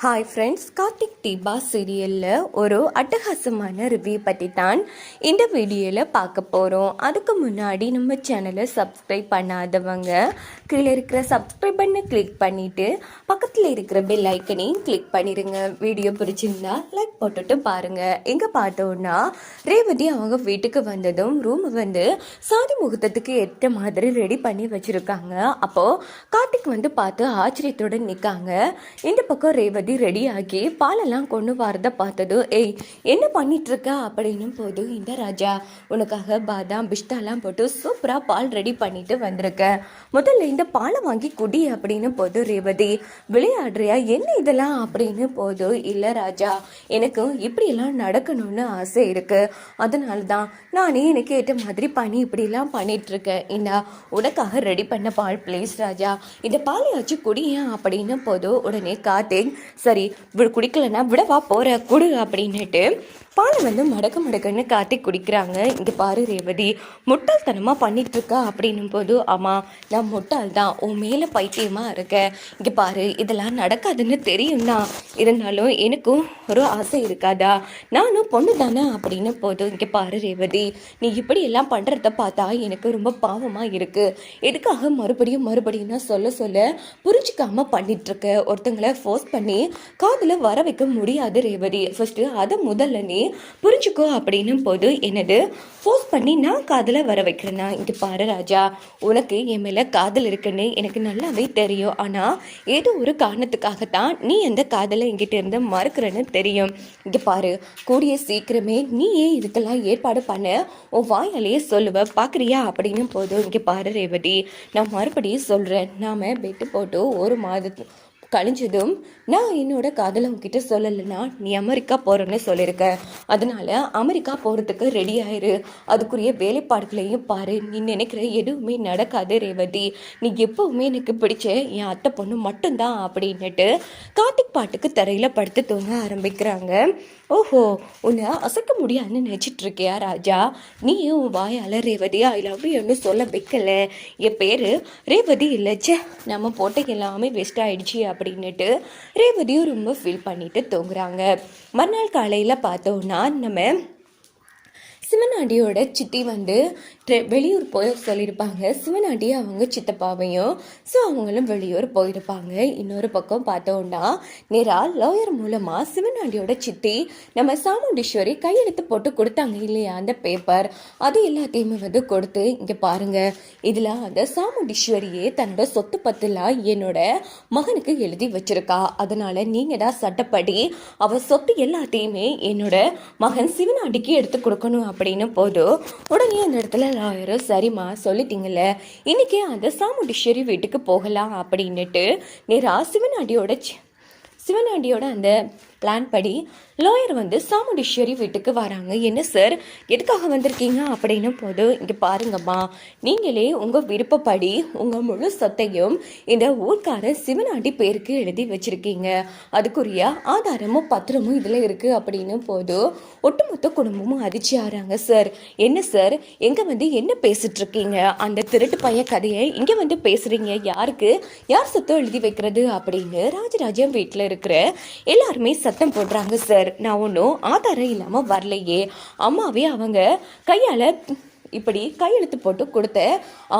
Hi friends Karthik Deepa சீரியலில் ஒரு அட்டகாசமான ரிவ்யூ பற்றி தான் இந்த வீடியோவில் பார்க்க போகிறோம் அதுக்கு முன்னாடி நம்ம சேனலை சப்ஸ்கிரைப் பண்ணாதவங்க கீழே இருக்கிற சப்ஸ்கிரைப் பண்ண கிளிக் பண்ணிவிட்டு பக்கத்தில் இருக்கிற பெல் ஐக்கனையும் கிளிக் பண்ணிடுங்க வீடியோ பிடிச்சிருந்தா லைக் போட்டுட்டு பாருங்கள் எங்கே பார்த்தோன்னா ரேவதி அவங்க வீட்டுக்கு வந்ததும் ரூம் வந்து சாதி முகூர்த்தத்துக்கு ஏற்ற மாதிரி ரெடி பண்ணி வச்சுருக்காங்க. அப்போது கார்த்திக் வந்து பார்த்து ஆச்சரியத்தோடு நிற்காங்க இந்த பக்கம் ரேவதி ரெடி ஆகி பாலெல்லாம் கொண்டு வரத பார்த்தது ஏய் என்ன பண்ணிட்டு இருக்க அப்படின்னு போது இந்த ராஜா உனக்காக பாதாம் பிஸ்தாலாம் போட்டு சூப்பராக பால் ரெடி பண்ணிட்டு வந்திருக்க. முதல்ல இந்த பாலை வாங்கி குடி அப்படின்னு போது ரேவதி விளையாடுறியா? என்ன இதெல்லாம்? அப்படின்னு போது இல்லை ராஜா எனக்கு இப்படியெல்லாம் நடக்கணும்னு ஆசை இருக்கு. அதனால தான் நானே எனக்கு ஏற்ற மாதிரி பண்ணி இப்படிலாம் பண்ணிட்டு இருக்கேன் உனக்காக ரெடி பண்ண பால் ப்ளீஸ் ராஜா. இந்த பாலையாச்சும் குடியேன் அப்படின்னு போது உடனே கார்த்திக் சரி வி- குடிக்கலைன்னா விடவா போகிற குடு அப்படின்னுட்டு பாலை வந்து மடக்க மடக்குன்னு காட்டி குடிக்கிறாங்க. இங்கே பாரு ரேவதி முட்டாள்தனமாக பண்ணிகிட்ருக்கா அப்படின்னும் போது ஆமாம் நான் முட்டாள் தான் உன் மேலே பைத்தியமாக இருக்கேன் இங்கே பாரு இதெல்லாம் நடக்காதுன்னு தெரியும் தான் இருந்தாலும் எனக்கும் ஒரு ஆசை இருக்காதா? நானும் பொண்ணு தானே அப்படின்னு போதும் இங்கே பாரு ரேவதி நீ இப்படி எல்லாம் பண்ணுறத பார்த்தா எனக்கு ரொம்ப பாவமாக இருக்குது எதுக்காக மறுபடியும் மறுபடியும் நான் சொல்ல சொல்ல புரிஞ்சிக்காமல் பண்ணிகிட்ருக்க ஒருத்தங்களை ஃபோர்ஸ் பண்ணி காதில் வர வைக்க முடியாது ரேவதி. ஃபஸ்ட்டு அதை முதல்ல நீ புரிஞ்சுக்கோ அப்படின்னும் போது என்னது? ஃபோர்ஸ் பண்ணி நான் காதில் வர வைக்கிறேன்னா இது பாரு ராஜா. உனக்கு என் மேலே காதல் இருக்குன்னு எனக்கு நல்லாவே தெரியும். ஆனால் ஏதோ ஒரு காரணத்துக்காகத்தான் நீ அந்த காதலை என்கிட்ட இருந்து மறுக்கிறேன்னு தெரியும். இங்கே பாரு. கூடிய சீக்கிரமே நீயே இதுக்கெல்லாம் ஏற்பாடு பண்ண. உன் வாயாலேயே சொல்லுவ. பார்க்குறியா அப்படின்னும் போதும் இங்கே பாரு ரேவதி. நான் மறுபடியும் சொல்கிறேன் நாம் பெட்டு போட்டு ஒரு மாதத்து கழிஞ்சதும் நான் என்னோட காதலை உங்ககிட்ட சொல்லலைன்னா நீ அமெரிக்கா போகிறேன்னு சொல்லியிருக்க. அதனால அமெரிக்கா போகிறதுக்கு ரெடி ஆயிரு. அதுக்குரிய வேலைப்பாடுகளையும் பாரு. நீ நினைக்கிற எதுவுமே நடக்காது ரேவதி. நீ எப்பவுமே எனக்கு பிடிச்ச என் அத்தை பொண்ணு மட்டும்தான் அப்படின்னுட்டு கார்த்திக் பாட்டுக்கு தரையில் படுத்து தூங்க ஆரம்பிக்கிறாங்க. ஓஹோ உன்னை அசைக்க முடியாதுன்னு நினச்சிட்டு இருக்கியா ராஜா? நீ உன் வாயால் ரேவதி ஐ லவ் யூன்னு சொல்ல வைக்கல. என் பேர் ரேவதி இல்லை. ச்சே நம்ம போட்ட எல்லாமே வேஸ்ட் ஆயிடுச்சு அப்படின்னுட்டு ரேவதியும் ரொம்ப ஃபீல் பண்ணிட்டு தூங்குறாங்க. மறுநாள் காலையில் பார்த்தோன்னா நம்ம சிவனாண்டியோட சித்தி வந்து வெளியூர் போய் சொல்லியிருப்பாங்க. சிவனாண்டி அவங்க சித்தப்பாவையும் ஸோ அவங்களும் வெளியூர் போயிருப்பாங்க. இன்னொரு பக்கம் பார்த்தோம்னா நேரா லாயர் மூலமாக சிவனாண்டியோட சித்தி நம்ம சாமுண்டீஸ்வரி கையெழுத்து போட்டு கொடுத்தாங்க இல்லையா? அந்த பேப்பர் அது எல்லாத்தையுமே வந்து கொடுத்து இங்கே பாருங்கள் இதில் அந்த சாமுண்டீஸ்வரியே தன்னோட சொத்து பத்துலாம் என்னோட மகனுக்கு எழுதி வச்சிருக்கா. அதனால் நீங்கள் தான் சட்டப்படி அவள் சொத்து எல்லாத்தையுமே என்னோட மகன் சிவனாண்டிக்கு எடுத்து கொடுக்கணும் அப்படின்னு போதும் உடனே அந்த இடத்துல ஆயிரம் சரிம்மா சொல்லிட்டீங்கல்ல. இன்றைக்கே அந்த சாமுண்டீஸ்வரி வீட்டுக்கு போகலாம் அப்படின்னுட்டு நேரா சிவனாண்டியோட சி- சிவனாண்டியோட அந்த பிளான் படி லாயர் வந்து சாமுண்டீஸ்வரி வீட்டுக்கு வராங்க. என்ன சார் எதுக்காக வந்திருக்கீங்க? அப்படின்னு போது இங்கே பாருங்கம்மா. நீங்களே உங்கள் விருப்பப்படி உங்கள் முழு சொத்தையும் இந்த ஊர்க்காரன் சிவனாண்டி பேருக்கு எழுதி வச்சுருக்கீங்க. அதுக்குரிய ஆதாரமும் பத்திரமும் இதில் இருக்குது அப்படின்னு போது ஒட்டுமொத்த குடும்பமும் அதிர்ச்சி ஆறாங்க சார் என்ன சார் எங்கே வந்து என்ன பேசிட்டுருக்கீங்க? அந்த திருட்டு பையன் கதையை இங்கே வந்து பேசுகிறீங்க யாருக்கு? யார் சொத்தம் எழுதி வைக்கிறது? அப்படின்னு ராஜராஜன் வீட்டில் இருக்கிற எல்லாருமே சத்தம் போடுறாங்க சார் நான் ஒன்றும் ஆதாரம் இல்லாமல் வரலையே. அம்மாவே அவங்க கையால் இப்படி கையெழுத்து போட்டு கொடுத்த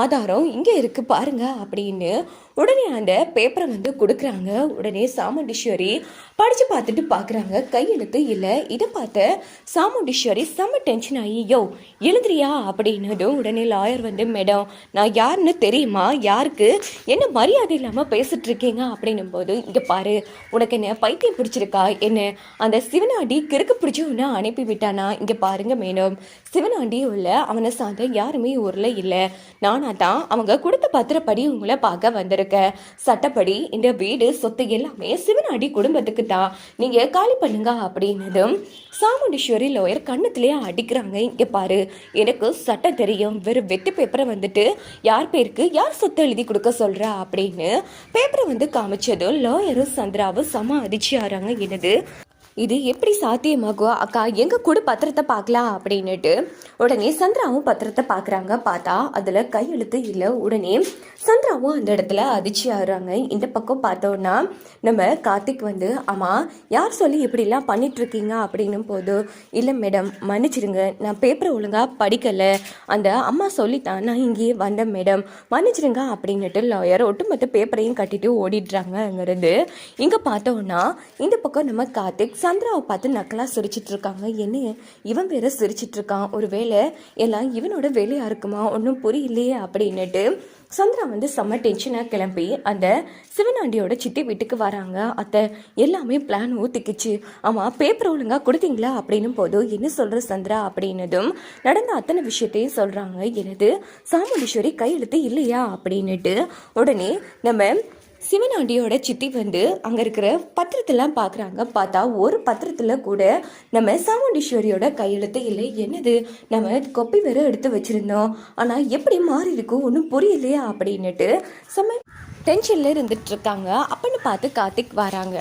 ஆதாரம் இங்கே இருக்குது பாருங்க அப்படின்னு உடனே அந்த பேப்பரை வந்து கொடுக்குறாங்க. உடனே சாமுண்டீஸ்வரி படித்து பார்த்துட்டு பார்க்குறாங்க. கையெழுத்து இல்லை. இதை பார்த்த சாமுண்டீஸ்வரி செம்ம டென்ஷன் ஆகி யோ எழுதுறியா? அப்படின்னதும் உடனே லாயர் வந்து மேடம் நான் யாருன்னு தெரியுமா? யாருக்கு? என்ன மரியாதை இல்லாமல் பேசிட்டு இருக்கீங்க அப்படின்னும் போது இங்கே பாரு உனக்கு என்ன பைத்தியம் பிடிச்சிருக்கா? என்ன அந்த சிவனாடி கிறுக்கு பிடிச்சி அனுப்பி விட்டானா இங்கே பாருங்க மேடம். சிவனாண்டி உள்ள அவனை சார்ந்த யாருமே ஊரில் இல்லை. நானாக தான் அவங்க கொடுத்த பத்திரப்படி உங்களை பார்க்க வந்திருக்கேன் சட்டப்படி இந்த வீடு சொத்து எல்லாமே சிவனாண்டி குடும்பத்துக்கு தான் நீங்கள் காலி பண்ணுங்க அப்படின்னதும் சாமுண்டீஸ்வரி லோயர் கண்ணத்துலேயே அடிக்கிறாங்க. இங்கே பாரு எனக்கு சட்டம் தெரியும். வெறும் வெட்டு பேப்பரை வந்துட்டு யார் பேருக்கு யார் சொத்து எழுதி கொடுக்க சொல்கிறா அப்படின்னு பேப்பரை வந்து காமிச்சதும் லோயரும் சந்திராவும் சம அதிர்ச்சி ஆகிறாங்க என்னது? இது எப்படி சாத்தியமாகும் அக்கா எங்கள் கூட பத்திரத்தை பார்க்கலாம் அப்படின்னுட்டு உடனே சந்திராவும் பத்திரத்தை பார்க்குறாங்க. பார்த்தா அதில் கையெழுத்து இல்லை. உடனே சந்திராவும் அந்த இடத்துல அதிர்ச்சி ஆகுறாங்க. இந்த பக்கம் பார்த்தோன்னா நம்ம கார்த்திக் வந்து ஆமாம் யார் சொல்லி இப்படிலாம் பண்ணிகிட்ருக்கீங்க அப்படின்னும் போது இல்லை மேடம் மன்னிச்சிடுங்க. நான் பேப்பரை ஒழுங்காக படிக்கலை. அந்த அம்மா சொல்லித்தான் நான் இங்கேயே வந்தேன் மேடம் மன்னிச்சிடுங்க அப்படின்னுட்டு லாயர் ஒட்டுமொத்த பேப்பரையும் கட்டிட்டு ஓடிடுறாங்கங்கிறது இங்கே பார்த்தோன்னா இந்த பக்கம் நம்ம கார்த்திக் சந்திராவை பார்த்து நக்கலாக சிரிச்சிட்டு இருக்காங்க என்ன? இவன் வேற சிரிச்சிட்டு இருக்கான் ஒருவேளை எல்லாம் இவனோட வேலையா இருக்குமா? ஒன்றும் புரியலையே அப்படின்னுட்டு சந்திரா வந்து செம்ம டென்ஷனாக கிளம்பி அந்த சிவனாண்டியோட சித்தி வீட்டுக்கு வராங்க. அத்தை எல்லாமே பிளான் ஊத்திக்கிச்சு ஆமாம் பேப்பர் ஒழுங்காக கொடுத்தீங்களா? அப்படின்னும் போது என்ன சொல்கிற சந்திரா அப்படின்னதும் நடந்த அத்தனை விஷயத்தையும் சொல்கிறாங்க எனது சாமுண்டீஸ்வரி கையெழுத்து இல்லையா? அப்படின்னுட்டு உடனே நம்ம சிவனாண்டியோட சித்தி வந்து அங்கே இருக்கிற பத்திரத்தெல்லாம் பார்க்குறாங்க பார்த்தா ஒரு பத்திரத்தில் கூட நம்ம சாமுண்டீஸ்வரியோட கையெழுத்து இல்லை. என்னது? நம்ம கொப்பி வேற எடுத்து வச்சுருந்தோம். ஆனால் எப்படி மாறி இருக்கும் ஒன்றும் புரியலையா அப்படின்னுட்டு செம்ம டென்ஷனில் இருந்துட்டு இருக்காங்க அப்படின்னு பார்த்து கார்த்திக் வராங்க.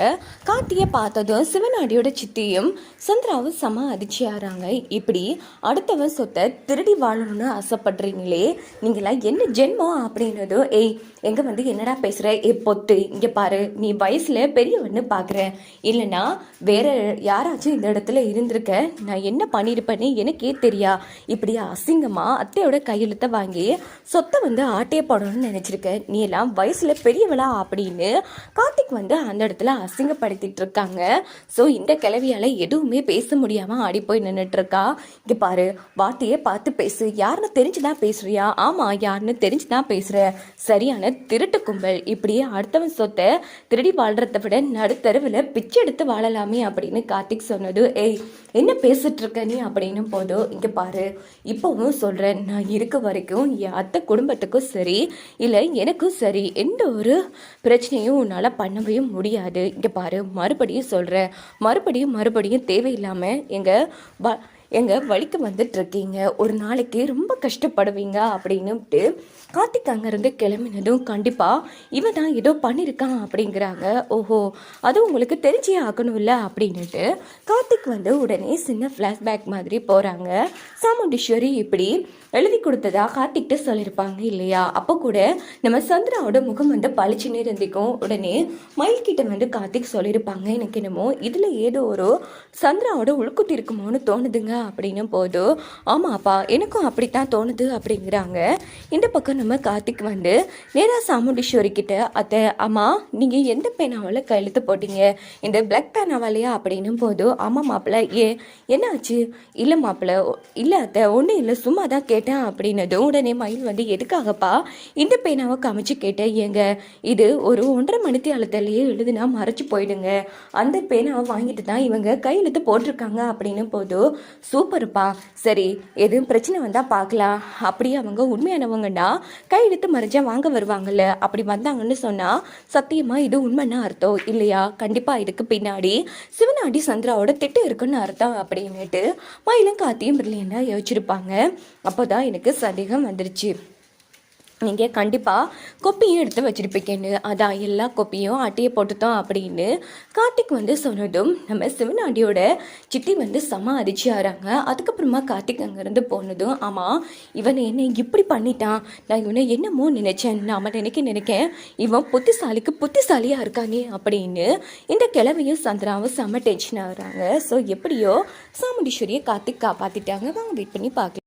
கார்த்தியை பார்த்ததும் சிவனாடியோட சித்தியும் சந்திராவும் செம அதிர்ச்சி ஆறாங்க இப்படி அடுத்தவன் சொத்தை திருடி வாழணும்னு ஆசைப்படுறீங்களே. நீங்களாம் என்ன ஜென்மம் அப்படின்னதும் ஏய் எங்கே வந்து என்னடா பேசுகிற ஏ பொத்து இங்கே பாரு. நீ வயசில் பெரியவன்னு பார்க்குற இல்லைன்னா வேற யாராச்சும் இந்த இடத்துல இருந்திருக்க. நான் என்ன பண்ணியிருப்பேன்னு எனக்கே தெரியா. இப்படி அசிங்கமாக அத்தையோட கையெழுத்தை வாங்கி சொத்தை வந்து ஆட்டையே போடணும்னு நினச்சிருக்க. நீ எல்லாம் வயசில் பெரியவளா அப்படின்னு கார்த்திக் வந்து அந்த இடத்துல அசிங்கப்படுத்திட்டு இருக்காங்க. ஸோ இந்த கிளவியால் எதுவுமே பேச முடியாமல் ஆடி போய் நின்றுட்டு இருக்கா இங்கே பாரு வார்த்தையே பார்த்து பேசு. யாருன்னு தெரிஞ்சுதான் பேசுறியா? ஆமாம் யாருன்னு தெரிஞ்சு தான் பேசுகிற சரியான திருட்டு கும்பல். இப்படியே அடுத்தவன் சொத்தை திருடி வாழ்கிறத விட நடுத்தருவில் பிச்சை எடுத்து வாழலாமே அப்படின்னு கார்த்திக் சொன்னது. ஏய் என்ன பேசிட்டு இருக்க நீ? அப்படின்னு போதோ இங்கே பாரு இப்போவும் சொல்கிறேன் நான் இருக்க வரைக்கும் என் அத்தை குடும்பத்துக்கும் சரி இல்லை எனக்கும் சரி. எந்த ஒரு பிரச்சனையும் உன்னால் பண்ணவே முடியாது. இங்கே பாரு மறுபடியும் சொல்கிறேன் மறுபடியும் மறுபடியும் தேவையில்லாமல் எங்கள் எங்கள் வழிக்கு வந்துட்டு இருக்கீங்க ஒரு நாளைக்கு ரொம்ப கஷ்டப்படுவீங்க அப்படின்னுட்டு கார்த்திக் அங்கேருந்து கிளம்பினதும் கண்டிப்பாக இவன் தான் ஏதோ பண்ணியிருக்கான் அப்படிங்கிறாங்க. ஓஹோ அது உங்களுக்கு தெரிஞ்சே ஆகணும்ல அப்படின்னுட்டு கார்த்திக் வந்து உடனே சின்ன ஃப்ளாஷ்பேக் மாதிரி போகிறாங்க சாமுண்டீஸ்வரி இப்படி எழுதி கொடுத்ததா கார்த்திக்கிட்ட சொல்லியிருப்பாங்க இல்லையா? அப்போ கூட நம்ம சந்திராவோட முகம் வந்து பளிச்சுன்னு இருந்திக்கும் உடனே மயில் கிட்ட வந்து கார்த்திக் சொல்லியிருப்பாங்க எனக்கு என்னமோ இதில் ஏதோ ஒரு சந்திராவோட உள்குத்தி இருக்குமோன்னு தோணுதுங்க அப்படின்னு போது ஆமாப்பா எனக்கும் அப்படித்தான் தோணுது அப்படிங்கிறாங்க. இந்த பக்கம் நம்ம கார்த்திக் வந்து நேராக சாமுண்டீஸ்வரி கிட்ட அத்தை அம்மா நீங்கள் எந்த பேனாவில் கையெழுத்து போட்டீங்க? இந்த பிளாக் பேனாவாலையா? அப்படின்னும் போதும் ஆமாம் மாப்பிள்ள ஏ என்னாச்சு? இல்லை மாப்பிள்ள இல்லை அத்தை ஒன்றும் இல்லை சும்மா தான் கேட்டேன் அப்படின்னதும் உடனே மயில் வந்து எதுக்காகப்பா? இந்த பேனாவை காமிச்சு கேட்டேன் ஏங்க. இது ஒரு ஒன்றரை மணித்தி அழுத்தலையே எழுதுனா மறைச்சு போயிடுங்க. அந்த பேனாவை வாங்கிட்டு தான் இவங்க கையெழுத்து போட்டிருக்காங்க அப்படின்னு போதும் சூப்பர்ப்பா. சரி எதுவும் பிரச்சனை வந்தால் பார்க்கலாம் அப்படியே அவங்க உண்மையானவங்கன்னா கையெழுத்து மறைஞ்சா வாங்க வருவாங்கல்ல. அப்படி வந்தாங்கன்னு சொன்னால் சத்தியமாக இது உண்மைன்னு அர்த்தம் இல்லையா? கண்டிப்பாக இதுக்கு பின்னாடி சிவனாடி சந்திராவோட திட்டம் இருக்குன்னு அர்த்தம் அப்படின்னுட்டு மயிலும் காத்தியும் பிரில்லியண்டாக யோசிச்சிருப்பாங்க. அப்போ தான் எனக்கு சந்தேகம் வந்துருச்சு. நீங்கள் கண்டிப்பாக கொப்பியும் எடுத்து வச்சுருப்பீங்கன்னு. அதான் எல்லா கொப்பியும் அட்டையை போட்டுட்டோம் அப்படின்னு கார்த்திக் வந்து சொன்னதும் நம்ம சிவனாண்டியோட சித்தி வந்து செம அதிர்ச்சியாகிறாங்க அதுக்கப்புறமா கார்த்திக் அங்கேருந்து போனதும் ஆமாம் இவன் என்ன இப்படி பண்ணிட்டான். நான் இவனை என்னமோ நினைச்சேன். நாம் நினைக்க நினைக்கேன் இவன் புத்திசாலிக்கு புத்திசாலியாக இருக்கானே அப்படின்னு இந்த கிழமையும் சந்திராவும் செம டென்ஷன் ஆகுறாங்க. ஸோ எப்படியோ சாமுண்டீஸ்வரியை கார்த்திக் காப்பாற்றிட்டாங்க வாங்க வெயிட் பண்ணி பார்க்கலாம்.